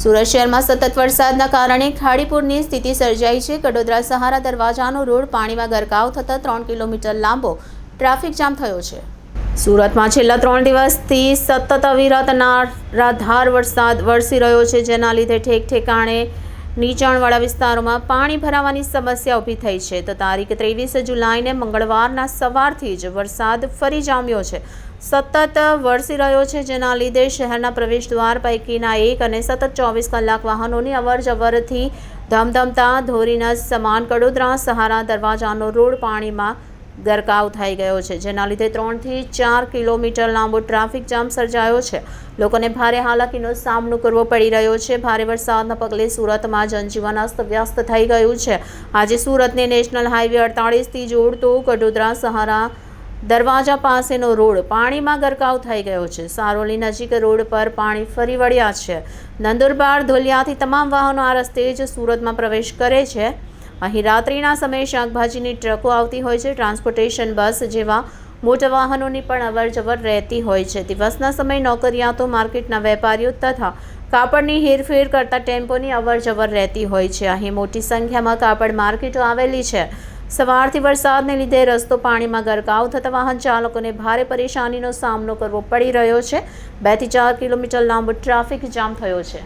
સુરત શહેરમાં સતત વરસાદના કારણે ખાડીપુરની સ્થિતિ સર્જાઈ છે. કડોદરા સહારા દરવાજાનો રોડ પાણીમાં ગરકાવ થતાં ત્રણ કિલોમીટર લાંબો ટ્રાફિક જામ થયો છે. સુરતમાં છેલ્લા ત્રણ દિવસથી સતત અવિરત ધાર વરસાદ વરસી રહ્યો છે, જેના લીધે ઠેક ઠેકાણે નીચાણવાળા વિસ્તારોમાં પાણી ભરાવાની સમસ્યા ઊભી થઈ છે. તો તારીખ ત્રેવીસ જુલાઈને મંગળવારના સવારથી જ વરસાદ ફરી જામ્યો છે. સતત વરસી રહ્યો છે, જેના લીધે શહેરના પ્રવેશ દ્વાર પૈકીના એક અને સતત ચોવીસ કલાક વાહનોની અવર જવરથી ધમધમતા, ધોરીના સમાન કડોદરા, સહારા દરવાજાનો રોડ પાણીમાં ગરકાવ થઈ ગયો છે, જેના લીધે ત્રણથી ચાર કિલોમીટર લાંબો ટ્રાફિક જામ સર્જાયો છે. લોકોને ભારે હાલાકીનો સામનો કરવો પડી રહ્યો છે. ભારે વરસાદના પગલે સુરતમાં જનજીવન અસ્તવ્યસ્ત થઈ ગયું છે. આજે સુરતને નેશનલ હાઈવે અડતાળીસથી જોડતો કડોદરા, સહારા દરવાજા પાસેનો રોડ પાણીમાં ગરકાવ થઈ ગયો છે. સારોલી નજીક રોડ પર પાણી ફરી વળ્યા છે. નંદુરબાર, ધોલિયાથી તમામ વાહનો આ રસ્તે જ સુરતમાં પ્રવેશ કરે છે. અહીં રાત્રિના સમયે શાકભાજીની ટ્રકો આવતી હોય છે. ટ્રાન્સપોર્ટેશન બસ જેવા મોટા વાહનોની પણ અવરજવર રહેતી હોય છે. દિવસના સમયે નોકરિયાતો માર્કેટના વેપારીઓ તથા કાપડની હેરફેર કરતા ટેમ્પોની અવરજવર રહેતી હોય છે. અહીં મોટી સંખ્યામાં કાપડ માર્કેટો આવેલી છે. સવારથી વરસાદને લીધે રસ્તો પાણીમાં ગરકાવ થતા વાહન ચાલકોને ભારે પરેશાનીનો સામનો કરવો પડી રહ્યો છે. બેથી ચાર કિલોમીટર લાંબો ટ્રાફિક જામ થયો છે.